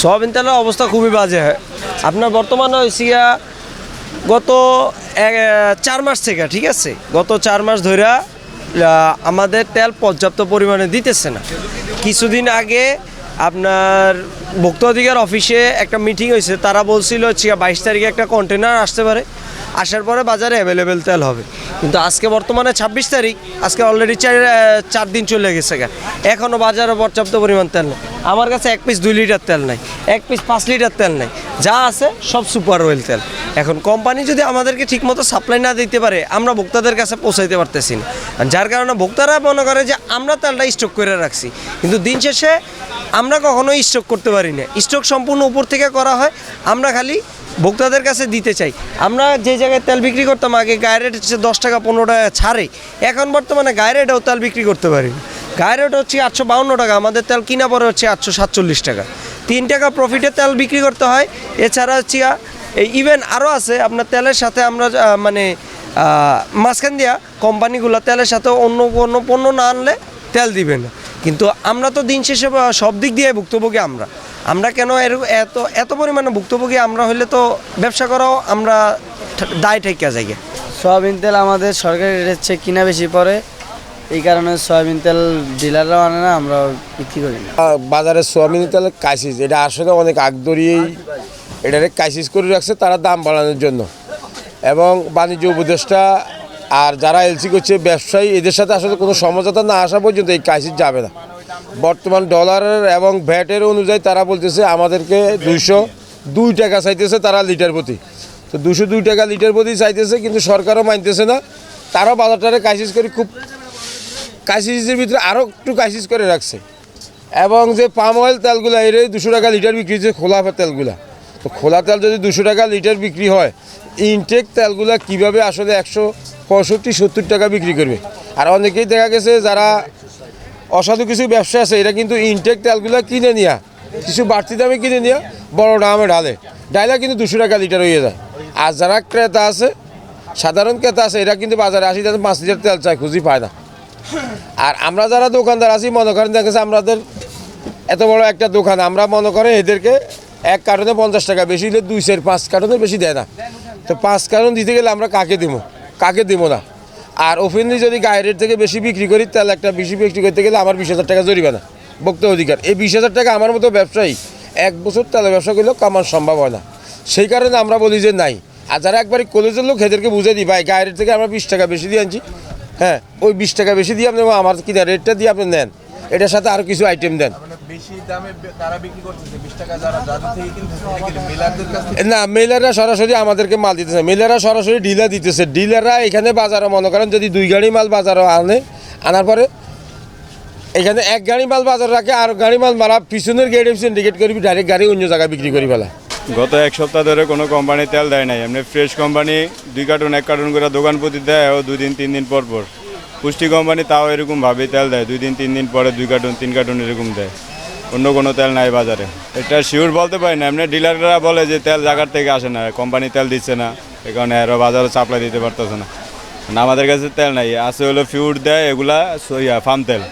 Soybean তেলের অবস্থা খুবই বাজে হয়। আপনার বর্তমানে হয়েছি গত চার মাস থেকে, ঠিক আছে? গত চার মাস ধরে আমাদের তেল পর্যাপ্ত পরিমাণে দিতেছে না। কিছুদিন আগে আপনার ভোক্তা অধিকার অফিসে একটা মিটিং হয়েছে তারা বলছিল বাইশ তারিখে একটা কন্টেনার আসতে পারে। আসার পরে বাজারে অ্যাভেলেবেল তেল হবে। কিন্তু আজকে বর্তমানে ছাব্বিশ তারিখ, আজকে অলরেডি চার চার দিন চলে গেছে গা। এখনও বাজারে পর্যাপ্ত পরিমাণ তেল নেই। আমার কাছে এক পিস দুই লিটার তেল নাই, এক পিস পাঁচ লিটার তেল নাই। যা আছে সব সুপার অয়েল তেল। এখন কোম্পানি যদি আমাদেরকে ঠিকমতো সাপ্লাই না দিতে পারে, আমরা ভোক্তাদের কাছে পৌঁছাইতে পারতেছি না। যার কারণে ভোক্তারা মনে করে যে আমরা তেলটা স্টক করে রাখছি। কিন্তু দিন শেষে আমরা কখনোই স্টক করতে পারি না। স্টক সম্পূর্ণ উপর থেকে করা হয়, আমরা খালি ভোক্তাদের কাছে দিতে চাই। আমরা যে জায়গায় তেল বিক্রি করতাম, আগে গায়ের রেট হচ্ছে দশ টাকা, পনেরো টাকা ছাড়ে। এখন বর্তমানে গায়ের রেটেও তেল বিক্রি করতে পারি। না। গায়ের রেট হচ্ছে আটশো বাউন্ন টাকা, আমাদের তেল কিনা পরে হচ্ছে আটশো সাতচল্লিশ টাকা। তিন টাকা প্রফিটে তেল বিক্রি করতে হয়। এছাড়া হচ্ছে ইভেন আরও আছে, আপনার তেলের সাথে আমরা মানে মাঝখান দিয়া কোম্পানিগুলো তেলের সাথে অন্য কোনো পণ্য না আনলে তেল দিবে না। কিন্তু আমরা তো দিন শেষে সব দিক দিয়ে ভুক্তভোগী আমরা। আমরা কেন এর এত এত পরিমাণে ভুক্তভোগী? আমরা হইলে তো ব্যবসা করাও আমরা দায় ঠেকা যাই সয়াবিন তেল আমাদের সরকারি চেয়ে কিনা বেশি পড়ে এই কারণে সয়াবিন তেল ডিলাররাও আনে না আমরা বিক্রি করি না। বাজারে সোয়াবিন তেল ক্রাইসিস এটা আসলে অনেক আগ ধরিয়েই এটারে ক্রাইসিস করে রাখছে তারা দাম বাড়ানোর জন্য। এবং বাণিজ্য উপদেষ্টা আর যারা এলসি করছে ব্যবসায়ী এদের সাথে আসলে কোনো সমঝোতা না আসা পর্যন্ত এই ক্রাইসিস যাবে না। বর্তমান ডলারের এবং ভ্যাটের অনুযায়ী তারা বলতেছে আমাদেরকে দুইশো দুই টাকা চাইতেছে তারা লিটার প্রতি। তো দুশো দুই টাকা লিটার প্রতি চাইতেছে, কিন্তু সরকারও মানতেছে না। তারাও বাজারটারে ক্রাইসিস করে খুব ক্রাইসিসের ভিতরে আরও একটু ক্রাইসিস করে রাখছে। এবং যে পাম অয়েল তেলগুলো এর দুশো টাকা লিটার বিক্রি হচ্ছে খোলা তেলগুলা। তো খোলা তেল যদি দুশো টাকা লিটার বিক্রি হয় ইনটেক তেলগুলা কীভাবে আসলে একশো পঁয়ষট্টি, সত্তর টাকা বিক্রি করবে? আর অনেকেই দেখা গেছে যারা অসাধু কিছু ব্যবসা আছে, এটা কিন্তু ইনটেক তেলগুলা কিনে নিয়া। কিছু বাড়তি দামে কিনে নিয়া, বড় দামে ঢালে। ডাইলা কিন্তু দুশো টাকা লিটার হয়ে যায়। আর যারা ক্রেতা আছে, সাধারণ ক্রেতা আছে, এরা কিন্তু বাজারে আসি তাদের পাঁচ লিটার তেল চায়, খুঁজি পায় না। আর আমরা যারা দোকানদার আছি, মনে করেন দেখেছে আমাদের এত বড় একটা দোকান, আমরা মনে করেন এদেরকে এক কার্টনে পঞ্চাশ টাকা, বেশি দিলে দুই চার, পাঁচ কার্টনে বেশি দেয় না। তো পাঁচ কার্টন দিতে গেলে আমরা কাকে দিব কাকে দিব না? আর ওপেনলি যদি গায়ের রেট থেকে বেশি বিক্রি করি, তাহলে একটা বেশি বিক্রি করতে গেলে আমার বিশ হাজার টাকা জরিমানা, ভোক্তা অধিকার। এই বিশ হাজার টাকা আমার মতো ব্যবসায়ী এক বছর তাহলে ব্যবসা করলেও কামার সম্ভব হয় না। সেই কারণে আমরা বলি যে নাই। আর যারা একবারে কলেজের লোক এদেরকে বুঝে দিই, ভাই, গায়ের রেট থেকে আমরা বিশ টাকা বেশি দিয়ে আনছি। হ্যাঁ ওই বিশ টাকা বেশি দিয়ে আপনি আমার কিনা রেটটা দিয়ে আপনি নেন। এটার সাথে আরও কিছু আইটেম দেন। বেশি দামে তারা বিক্রি করতেছে বিশ টাকা যারা থেকে কিনতেছে মিলারদের কাছ থেকে না মেলাররা সরাসরি আমাদেরকে মাল দিতেছে। মেলাররা সরাসরি ডিলার দিতেছে। ডিলাররা এখানে বাজারে মনে করেন যদি দুই গাড়ি মাল বাজারে আনে আনার পরে এখানে এক গাড়ি মাল বাজারে রাখে আর গাড়ি মাল মারা পিছনের গেট সিন্ডিকেট করবি ডাইরেক্ট গাড়ি অন্য জায়গায় বিক্রি করি ফেলা। গত এক সপ্তাহ ধরে কোনো কোম্পানি তেল দেয় নাই। এমনি ফ্রেশ কোম্পানি দুই কার্টুন এক কার্টুন করে দোকান প্রতি দেয় ও দুই দিন তিন দিন পর পর। পুষ্টি কোম্পানি তাও এরকম ভাবেই তেল দেয় দুই দিন তিন দিন পরে দুই কার্টুন তিন কার্টুন এরকম দেয়। অন্য কোনো তেল নাই বাজারে। এটা শিওর বলতে পারি না, এমনি ডিলাররা বলে যে তেল জায়গার থেকে আসে না কোম্পানি তেল দিচ্ছে না, এই কারণে আরও বাজারে সাপ্লাই দিতে পারতেছে না। আমাদের কাছে তেল নাই, আছে হলো ফিউর দেয়, এগুলা ফার্ম তেল।